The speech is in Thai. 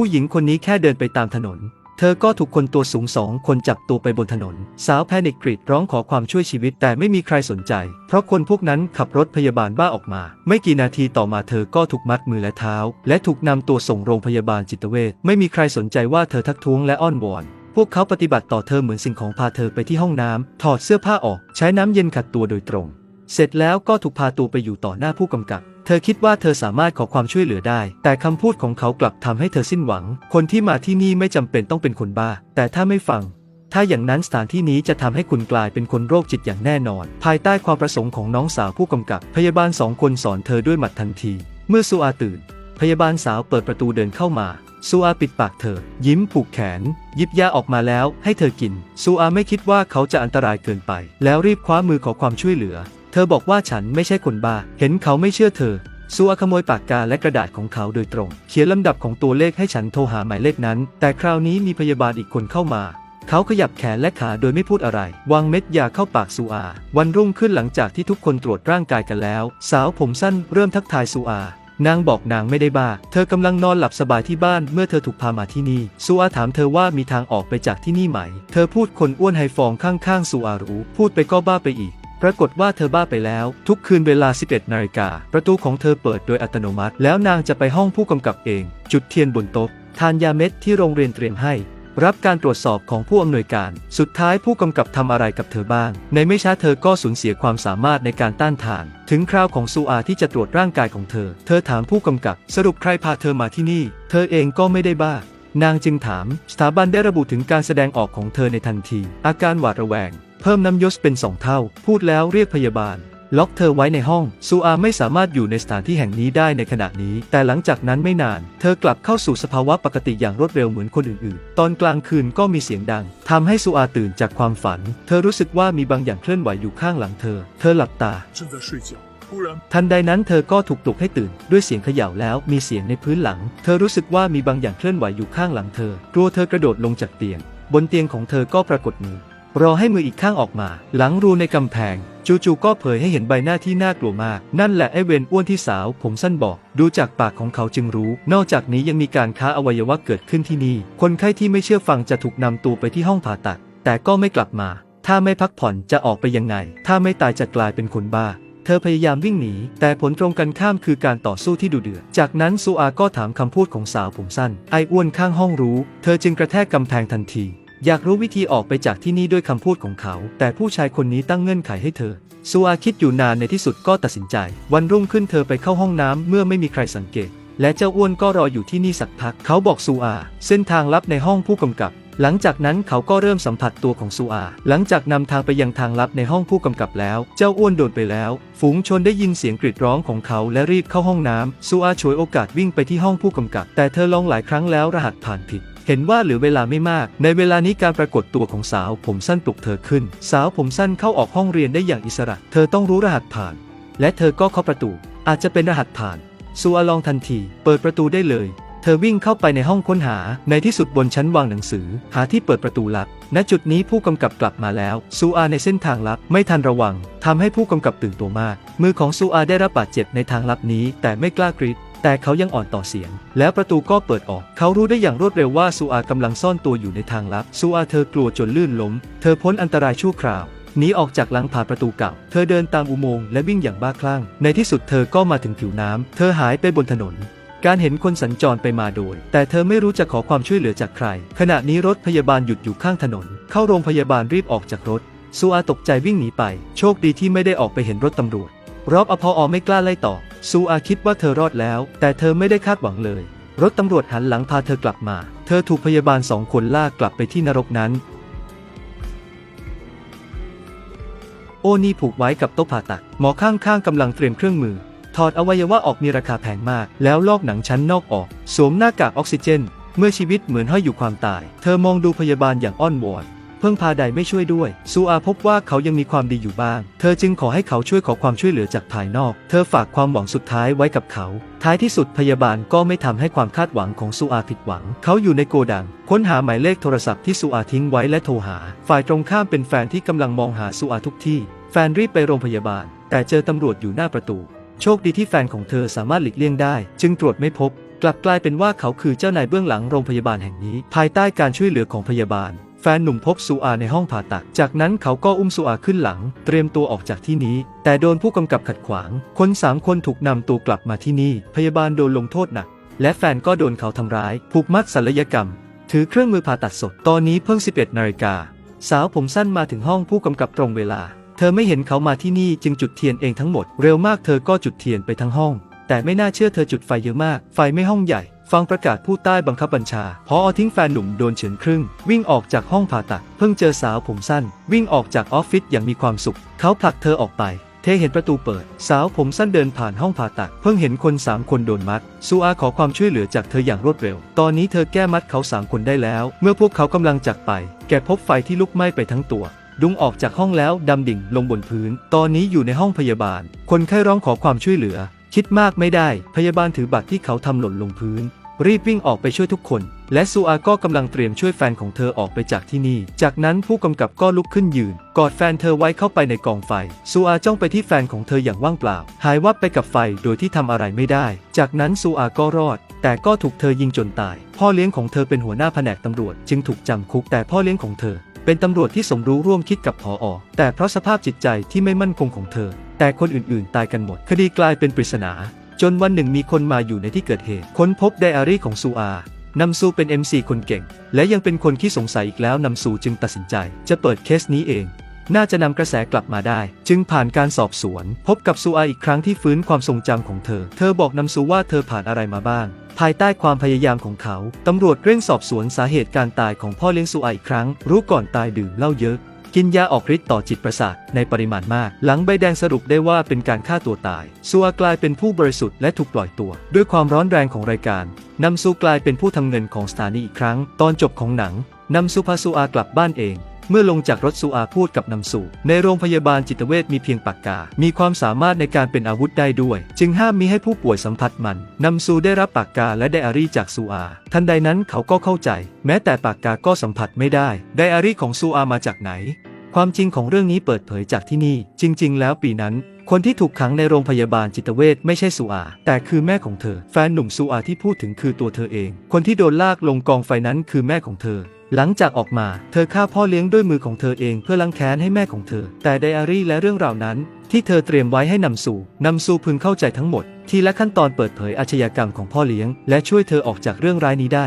ผู้หญิงคนนี้แค่เดินไปตามถนน เธอก็ถูกคนตัวสูงสองคนจับตัวไปบนถนน สาวแพนิคกรีดร้องขอความช่วยชีวิตแต่ไม่มีใครสนใจ เพราะคนพวกนั้นขับรถพยาบาลบ้าออกมา ไม่กี่นาทีต่อมาเธอก็ถูกมัดมือและเท้า และถูกนำตัวส่งโรงพยาบาลจิตเวชไม่มีใครสนใจว่าเธอทักท้วงและอ้อนวอนพวกเขาปฏิบัติต่อเธอเหมือนสิ่งของพาเธอไปที่ห้องน้ำถอดเสื้อผ้าออก ใช้น้ำเย็นขัดตัวโดยตรง เสร็จแล้วก็ถูกพาตัวไปอยู่ต่อหน้าผู้กำกับ เธอคิดว่าเธอสามารถขอความช่วยเหลือได้ แต่คำพูดของเขากลับทำให้เธอสิ้นหวัง คนที่มาที่นี่ไม่จำเป็นต้องเป็นคนบ้า แต่ถ้าไม่ฟัง ถ้าอย่างนั้นสถานที่นี้จะทำให้คุณกลายเป็นคนโรคจิตอย่างแน่นอน ภายใต้ความประสงค์ของน้องสาวผู้กำกับ พยาบาลสองคนสอนเธอด้วยหมัดทันที เมื่อซูอาตื่น พยาบาลสาวเปิดประตูเดินเข้ามาซูอาปิดปากเธอ ยิ้มผูกแขน ยิบยาออกมาแล้วให้เธอกินซูอาไม่คิดว่าเขาจะอันตรายเกินไป แล้วรีบคว้ามือขอความช่วยเหลือ เธอบอกว่าฉันไม่ใช่คนบ้า เห็นเขาไม่เชื่อเธอซูอาขโมยปากกาและกระดาษของเขาโดยตรง เขียนลำดับของตัวเลขให้ฉันโทรหาหมายเลขนั้น แต่คราวนี้มีพยาบาลอีกคนเข้ามา เขาขยับแขนและขาโดยไม่พูดอะไร วางเม็ดยาเข้าปากซูอา วันรุ่งขึ้นหลังจากที่ทุกคนตรวจร่างกายกันแล้ว สาวผมสั้นเริ่มทักทายซูอานางบอกนางไม่ได้บ้า เธอกำลังนอนหลับสบายที่บ้านเมื่อเธอถูกพามาที่นี่ซูอาถามเธอว่ามีทางออกไปจากที่นี่ไหม เธอพูดคนอ้วนไฮฟองข้างๆซูอารู้ พูดไปก็บ้าไปอีก ปรากฏว่าเธอบ้าไปแล้ว ทุกคืนเวลา 11 นาฬิกา ประตูของเธอเปิดโดยอัตโนมัติ แล้วนางจะไปห้องผู้กำกับเอง จุดเทียนบนโต๊ะทานยาเม็ดที่โรงเรียนเตรียมให้ รับการตรวจสอบของผู้อำนวยการ สุดท้ายผู้กำกับทำอะไรกับเธอบ้าง ในไม่ช้าเธอก็สูญเสียความสามารถในการต้านทาน ถึงคราวของซูอาที่จะตรวจร่างกายของเธอ เธอถามผู้กำกับ สรุปใครพาเธอมาที่นี่ เธอเองก็ไม่ได้บ้านางจึงถาม สถาบันได้ระบุถึงการแสดงออกของเธอในทันที อาการหวาดระแวง เพิ่มน้ำยศเป็นสองเท่า พูดแล้วเรียกพยาบาล ล็อกเธอไว้ในห้อง ซูอาไม่สามารถอยู่ในสถานที่แห่งนี้ได้ในขณะนี้ แต่หลังจากนั้นไม่นาน เธอกลับเข้าสู่สภาวะปกติอย่างรวดเร็วเหมือนคนอื่นๆ ตอนกลางคืนก็มีเสียงดัง ทำให้ซูอาตื่นจากความฝัน เธอรู้สึกว่ามีบางอย่างเคลื่อนไหวอยู่ข้างหลังเธอ เธอหลับตาทันใดนั้นเธอก็ถูกปลุกให้ตื่น ด้วยเสียงเขย่าแล้วมีเสียงในพื้นหลัง เธอรู้สึกว่ามีบางอย่างเคลื่อนไหวอยู่ข้างหลังเธอ กลัวเธอกระโดดลงจากเตียง บนเตียงของเธอก็ปรากฏมือ รอให้มืออีกข้างออกมา หลังรูในกำแพง จู่ๆก็เผยให้เห็นใบหน้าที่น่ากลัวมาก นั่นแหละไอ้เวนอ้วนที่สาว ผมสั้นบอก ดูจากปากของเขาจึงรู้ นอกจากนี้ยังมีการค้าอวัยวะเกิดขึ้นที่นี่ คนไข้ที่ไม่เชื่อฟังจะถูกนำตัวไปที่ห้องผ่าตัด แต่ก็ไม่กลับมา ถ้าไม่พักผ่อนจะออกไปยังไง ถ้าไม่ตายจะกลายเป็นคนบ้าเธอพยายามวิ่งหนี แต่ผลตรงกันข้ามคือการต่อสู้ที่ดุเดือด จากนั้นซูอาก็ถามคำพูดของสาวผมสั้น ไออ้วนข้างห้องรู้ เธอจึงกระแทกกำแพงทันที อยากรู้วิธีออกไปจากที่นี่ด้วยคำพูดของเขา แต่ผู้ชายคนนี้ตั้งเงื่อนไขให้เธอ ซูอาคิดอยู่นานในที่สุดก็ตัดสินใจ วันรุ่งขึ้นเธอไปเข้าห้องน้ำเมื่อไม่มีใครสังเกต และเจ้าอ้วนก็รออยู่ที่นี่สักพัก เขาบอกซูอา เส้นทางลับในห้องผู้กำกับ หลังจากนั้นเขาก็เริ่มสัมผัสตัวของซูอา หลังจากนำทางไปยังทางลับในห้องผู้กำกับแล้ว เจ้าอ้วนโดนไปแล้ว ฝูงชนได้ยินเสียงกรีดร้องของเขาและรีบเข้าห้องน้ำซูอาฉวยโอกาสวิ่งไปที่ห้องผู้กำกับ แต่เธอลองหลายครั้งแล้วรหัสผ่านผิด เห็นว่าเหลือเวลาไม่มาก ในเวลานี้การปรากฏตัวของสาวผมสั้นปลุกเธอขึ้น สาวผมสั้นเข้าออกห้องเรียนได้อย่างอิสระ เธอต้องรู้รหัสผ่าน และเธอก็เคาะประตู อาจจะเป็นรหัสผ่านซูอาลองทันที เปิดประตูได้เลย เธอวิ่งเข้าไปในห้องค้นหา ในที่สุดบนชั้นวางหนังสือ หาที่เปิดประตูลับ ณ จุดนี้ผู้กำกับกลับมาแล้ว ซูอาในเส้นทางลับไม่ทันระวังทำให้ผู้กำกับตื่นตัวมาก มือของซูอาได้รับบาดเจ็บในทางลับนี้ แต่ไม่กล้ากรีด แต่เขายังอ่อนต่อเสียง แล้วประตูก็เปิดออก เขารู้ได้อย่างรวดเร็วว่าซูอากำลังซ่อนตัวอยู่ในทางลับ ซูอาเธอกลัวจนลื่นล้ม เธอพ้นอันตรายชั่วคราวหนีออกจากหลังผ่านประตูเก่า เธอเดินตามอุโมงค์และวิ่งอย่างบ้าคลั่ง ในที่สุดเธอก็มาถึงผิวน้ำ เธอหายไปบนถนน การเห็นคนสัญจรไปมาโดย แต่เธอไม่รู้จะขอความช่วยเหลือจากใคร ขณะนี้รถพยาบาลหยุดอยู่ข้างถนน เข้าโรงพยาบาลรีบออกจากรถ ซูอาตกใจวิ่งหนีไป โชคดีที่ไม่ได้ออกไปเห็นรถตำรวจ รอบอพอไม่กล้าไล่ต่อ ซูอาคิดว่าเธอรอดแล้ว แต่เธอไม่ได้คาดหวังเลย รถตำรวจหันหลังพาเธอกลับมา เธอถูกพยาบาลสองคนลากกลับไปที่นรกนั้น โอนี่ผูกไว้กับโต๊ะผ่าตัด หมอข้างๆกำลังเตรียมเครื่องมือ ถอดอวัยวะออกมีราคาแพงมาก แล้วลอกหนังชั้นนอกออก สวมหน้ากากออกซิเจน เมื่อชีวิตเหมือนห้อยอยู่ความตาย เธอมองดูพยาบาลอย่างอ้อนวอน เพิ่งพาใดไม่ช่วยด้วย ซูอาพบว่าเขายังมีความดีอยู่บ้าง เธอจึงขอให้เขาช่วยขอความช่วยเหลือจากภายนอก เธอฝากความหวังสุดท้ายไว้กับเขา ท้ายที่สุดพยาบาลก็ไม่ทำให้ความคาดหวังของซูอาผิดหวัง เขาอยู่ในโกดัง ค้นหาหมายเลขโทรศัพท์ที่ซูอาทิ้งไว้และโทรหา ฝ่ายตรงข้ามเป็นแฟนที่กำลังมองหาซูอาทุกที่ แฟนรีบไปโรงพยาบาล แต่เจอตำรวจอยู่หน้าประตู โชคดีที่แฟนของเธอสามารถหลีกเลี่ยงได้ จึงตรวจไม่พบ กลับกลายเป็นว่าเขาคือเจ้านายเบื้องหลังโรงพยาบาลแห่งนี้ ภายใต้การช่วยเหลือของพยาบาล แฟนหนุ่มพบซูอาในห้องผ่าตัด จากนั้นเขาก็อุ้มซูอาขึ้นหลัง เตรียมตัวออกจากที่นี้ แต่โดนผู้กำกับขัดขวาง คนสามคนถูกนำตัวกลับมาที่นี่ พยาบาลโดนลงโทษหนัก และแฟนก็โดนเขาทำร้าย ผูกมัดศัลยกรรม ถือเครื่องมือผ่าตัดสด ตอนนี้เพิ่ง 11 นาฬิกา สาวผมสั้นมาถึงห้องผู้กำกับตรงเวลา เธอไม่เห็นเขามาที่นี่จึงจุดเทียนเองทั้งหมด เร็วมากเธอก็จุดเทียนไปทั้งห้อง แต่ไม่น่าเชื่อเธอจุดไฟเยอะมาก ไฟไม่ห้องใหญ่ ฟังประกาศผู้ใต้บังคับบัญชาพอทิ้งแฟนหนุ่มโดนเฉือนครึ่ง วิ่งออกจากห้องผ่าตัด เพิ่งเจอสาวผมสั้น วิ่งออกจากออฟฟิศอย่างมีความสุข เขาผลักเธอออกไปเธอเห็นประตูเปิด สาวผมสั้นเดินผ่านห้องผ่าตัด เพิ่งเห็นคนสามคนโดนมัด ซูอาขอความช่วยเหลือจากเธออย่างรวดเร็ว ตอนนี้เธอแก้มัดเขาสามคนได้แล้ว เมื่อพวกเขากำลังจากไป แกพบไฟที่ลุกไหม้ไปทั้งตัวดุงออกจากห้องแล้วดำดิ่งลงบนพื้น ตอนนี้อยู่ในห้องพยาบาล คนไข้ร้องขอความช่วยเหลือ คิดมากไม่ได้ พยาบาลถือบัตรที่เขาทำหล่นลงพื้น รีบวิ่งออกไปช่วยทุกคน และซูอาก็กำลังเตรียมช่วยแฟนของเธอออกไปจากที่นี่ จากนั้นผู้กำกับก็ลุกขึ้นยืน กอดแฟนเธอไว้เข้าไปในกองไฟ ซูอาจ้องไปที่แฟนของเธออย่างว่างเปล่า หายวับไปกับไฟโดยที่ทำอะไรไม่ได้ จากนั้นซูอาก็รอด แต่ก็ถูกเธอยิงจนตาย พ่อเลี้ยงของเธอเป็นหัวหน้าแผนกตำรวจ จึงถูกจำคุกแต่พ่อเลี้ยงของเธอ เป็นตำรวจที่สมรู้ร่วมคิดกับพออแต่เพราะสภาพจิตใจที่ไม่มั่นคงของเธอ แต่คนอื่นๆ ตายกันหมด คดีกลายเป็นปริศนา จนวันหนึ่งมีคนมาอยู่ในที่เกิดเหตุ ค้นพบไดอารี่ของซูอานำซูเป็น MC คนเก่ง และยังเป็นคนที่สงสัยอีกแล้วนำซูจึงตัดสินใจ จะเปิดเคสนี้เอง น่าจะนำกระแสกลับมาได้ จึงผ่านการสอบสวน พบกับซูอาอีกครั้งที่ฟื้นความทรงจำของเธอ เธอบอกนำซูว่าเธอผ่านอะไรมาบ้าง ภายใต้ความพยายามของเขาตำรวจเร่งสอบสวนสาเหตุการตายของพ่อเลี้ยงซูอาอีกครั้ง รู้ก่อนตายดื่มเหล้าเยอะ กินยาออกฤทธิ์ต่อจิตประสาทในปริมาณมาก หลังใบแดงสรุปได้ว่าเป็นการฆ่าตัวตายซูอากลายเป็นผู้บริสุทธิ์และถูกปล่อยตัว ด้วยความร้อนแรงของรายการนำซูกลายเป็นผู้ทำเงินของสถานีอีกครั้ง ตอนจบของหนังนำซูพาซูอากลับบ้านเอง เมื่อลงจากรถซูอาพูดกับนำสูในโรงพยาบาลจิตเวชมีเพียงปากกา มีความสามารถในการเป็นอาวุธได้ด้วย จึงห้ามมิให้ผู้ป่วยสัมผัสมันนำซูได้รับปากกาและไดอารี่จากซูอา ทันใดนั้นเขาก็เข้าใจ แม้แต่ปากกาก็สัมผัสไม่ได้ ไดอารี่ของซูอามาจากไหน ความจริงของเรื่องนี้เปิดเผยจากที่นี่ จริง ๆ แล้วปีนั้นคนที่ถูกขังในโรงพยาบาลจิตเวชไม่ใช่ซูอา แต่คือแม่ของเธอ แฟนหนุ่มซูอาที่พูดถึงคือตัวเธอเอง คนที่โดนลากลงกองไฟนั้นคือแม่ของเธอ หลังจากออกมา เธอฆ่าพ่อเลี้ยงด้วยมือของเธอเองเพื่อล้างแค้นให้แม่ของเธอ แต่ไดอารี่และเรื่องราวนั้น ที่เธอเตรียมไว้ให้นำสู่นำสู่พึงเข้าใจทั้งหมด ทีละขั้นตอนเปิดเผยอาชญากรรมของพ่อเลี้ยง และช่วยเธอออกจากเรื่องร้ายนี้ได้